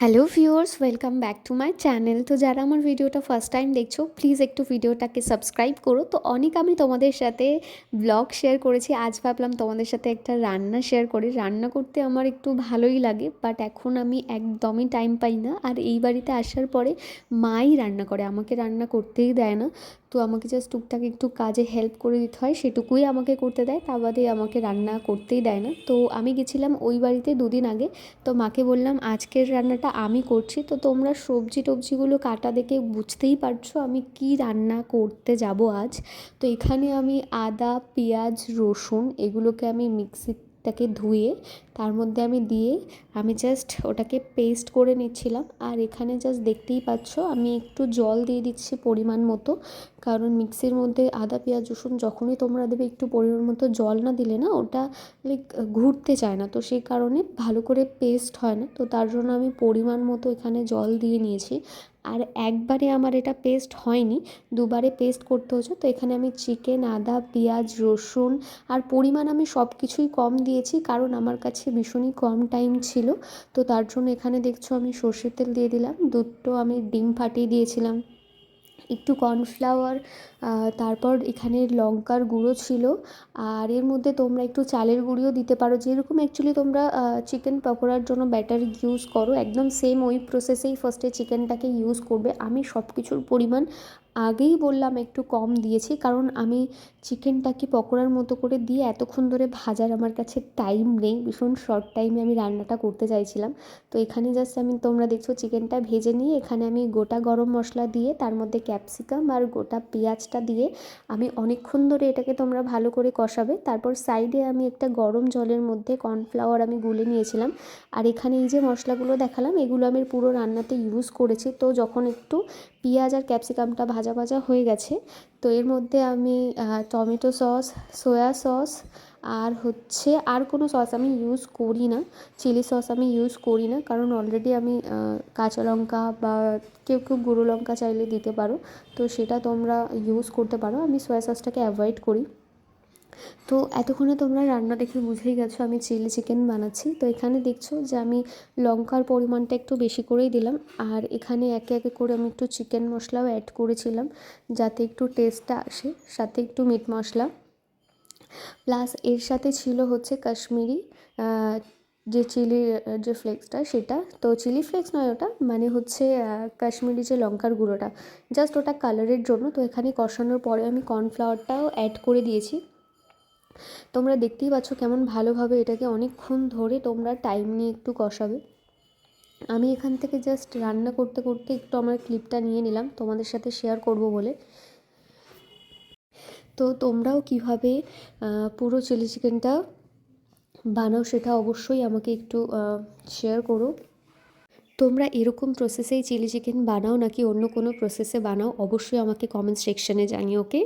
Hello viewers welcome back to my channel তো যারা আমার ভিডিওটা ফার্স্ট টাইম দেখছ প্লিজ একটু ভিডিওটাকে সাবস্ক্রাইব করো। তো অনেক আমি তোমাদের সাথে ব্লগ শেয়ার করেছি। আজ ভাবলাম তোমাদের সাথে একটা রান্না শেয়ার করি। রান্না করতে আমার একটু ভালোই লাগে বাট এখন আমি একদমই টাইম পাই না। আর এই বাড়িতে আসার পরে মাই রান্না করে, আমাকে রান্না করতেই দেয় না। তো আমাকে জাস্ট টুকটাক একটু কাজে হেল্প করে দিতে হয়, সেটুকুই আমাকে করতে দেয়। তা বাদে আমাকে রান্না করতেই দেয় না। তো আমি গেছিলাম ওই বাড়িতে দুদিন আগে। তো মাকে বললাম, আজকের রান্নাটা আমি করছি, তো তোমরা সবজি টবজিগুলো কাটা দেখে বুঝতেই পারছ আমি কি রান্না করতে যাব আজ। তো এখানে আমি আদা, পেঁয়াজ, রসুন এগুলোকে আমি মিক্সিটাকে ধুয়ে তার মধ্যে আমি দিয়ে আমি জাস্ট ওটাকে পেস্ট করে নিচ্ছিলাম। আর এখানে জাস্ট দেখতেই পাচ্ছ, আমি একটু জল দিয়ে দিচ্ছি পরিমাণ মতো। কারণ মিক্সির মধ্যে আদা, পেঁয়াজ, রসুন যখনই তোমরা দেবে একটু পরিমাণ মতো জল না দিলে না, ওটা লাইক ঘুরতে চায় না। তো সেই কারণে ভালো করে পেস্ট হয় না। তো তার জন্য আমি পরিমাণ মতো এখানে জল দিয়ে নিয়েছি। আর একবারে আমার এটা পেস্ট হয়নি, দুবারে পেস্ট করতে হচ্ছে তো এখানে আমি চিকেন আদা, পেঁয়াজ, রসুন আর পরিমাণ আমি সব কিছুই কম দিয়েছি কারণ আমার কাছে ভীষণই কম টাইম ছিল, তো তার জন্য এখানে দেখছ আমি সর্ষের তেল দিয়ে দিলাম দুটো আমি ডিম ফাটিয়ে দিয়েছিলাম। একটু কর্নফ্লাওয়ার তারপর এখানে লঙ্কার গুঁড়ো ছিল। আর এর মধ্যে তোমরা একটু চালের গুঁড়িও দিতে পারো। যেরকম অ্যাকচুয়ালি তোমরা চিকেন পকোড়ার জন্য ব্যাটার ইউজ করো, একদম সেম ওই প্রসেসেই ফার্স্টে চিকেনটাকে ইউজ করবে। আমি সব কিছুর পরিমাণ আগেই বললাম একটু কম দিয়েছি, কারণ আমি চিকেনটাকে পকোড়ার মতো করে দিয়ে এতক্ষণ ধরে ভাজার আমার কাছে টাইম নেই। ভীষণ শর্ট টাইমে আমি রান্নাটা করতে চাইছিলাম। তো এখানে জাস্ট আমি, তোমরা দেখছ চিকেনটা ভেজে নিয়ে এখানে আমি গোটা গরম মশলা দিয়ে, তার মধ্যে ক্যাপসিকাম আর গোটা পেঁয়াজটা দিয়ে আমি অনেকক্ষণ ধরে এটাকে তোমরা ভালো করে কষাবে। তারপর সাইডে আমি একটা গরম জলের মধ্যে কর্নফ্লাওয়ার আমি গুলে নিয়েছিলাম। আর এখানে এই যে মশলাগুলো দেখালাম, এগুলো আমি পুরো রান্নাতে ইউজ করেছি। তো যখন একটু পেঁয়াজ আর ক্যাপসিকামটা ভাজা ভাজা হয়ে গেছে, তো এর মধ্যে আমি টমেটো সস, সয়া সস আর হচ্ছে আর কোনো সস আমি ইউজ করি না। চিলি সস আমি ইউজ করি না। কারণ অলরেডি আমি কাঁচা লঙ্কা বা কেউ কেউ গুঁড়ো লঙ্কা চাইলে দিতে পারো। তো সেটা তোমরা ইউজ করতে পারো। আমি সয়া সসটাকে অ্যাভয়েড করি। তো এতক্ষণে তোমরা রান্না দেখে বুঝেই গেছো আমি চিলি চিকেন বানাচ্ছি। তো এখানে দেখছ যে আমি লঙ্কার পরিমাণটা একটু বেশি করেই দিলাম। আর এখানে একে একে করে আমি একটু চিকেন মশলাও অ্যাড করেছিলাম। যাতে একটু টেস্টটা আসে। সাথে একটু মিট মশলা। প্লাস এর সাথে ছিল হচ্ছে কাশ্মীরি যে চিলি যে ফ্লেক্সটা সেটা। তো চিলি ফ্লেক্স নয় ওটা মানে হচ্ছে কাশ্মীরি যে লঙ্কার গুঁড়োটা। জাস্ট ওটা কালারের জন্য, তো এখানে কষানোর পরে আমি কর্নফ্লাওয়ারটাও অ্যাড করে দিয়েছি। তোমরা দেখতেই পাচ্ছ কেমন ভালোভাবে এটাকে অনেকক্ষণ ধরে তোমরা টাইম নিয়ে একটু কষাবে। আমি এখান থেকে জাস্ট রান্না করতে করতে একটু আমার ক্লিপটা নিয়ে নিলাম, তোমাদের সাথে শেয়ার করব বলে। তো তোমরাও কীভাবে পুরো চিলি চিকেনটা বানাও সেটা অবশ্যই আমাকে একটু শেয়ার করো। তোমরা এরকম প্রসেসেই চিলি চিকেন বানাও নাকি অন্য কোনো প্রসেসে বানাও, অবশ্যই আমাকে কমেন্ট সেকশানে জানিও ওকে